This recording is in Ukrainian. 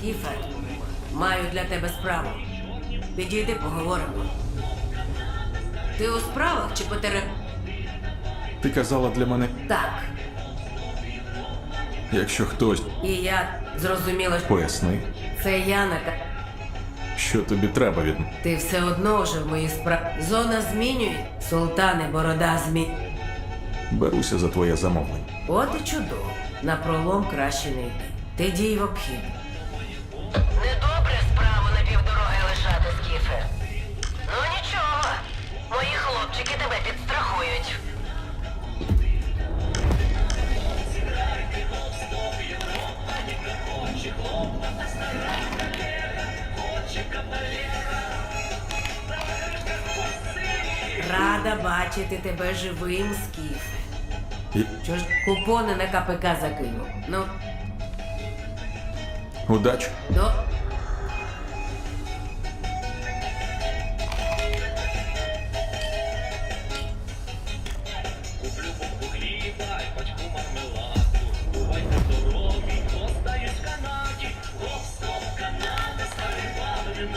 Скіфе, маю для тебе справу. Підійди, поговоримо. Ти у справах чи потере... Ти казала для мене, Так, якщо хтось і я зрозуміла, що поясни, це я нака. що тобі треба від мене. Ти все одно вже в моїй справі. Зона змінює. Султани, борода змі. Беруся за твоє замовлення. От і чудово. На пролом краще не йти. Ти дій в обхід. рада бачити тебе живим, скіфе. Чого ж купони на КПК закинув? Ну, Удачі. до. Куплю бомбу хліба і пачку мармеладу. Бувайте здорові, остаюсь в Канаді. Гоп, стоп, Канада, старий влади.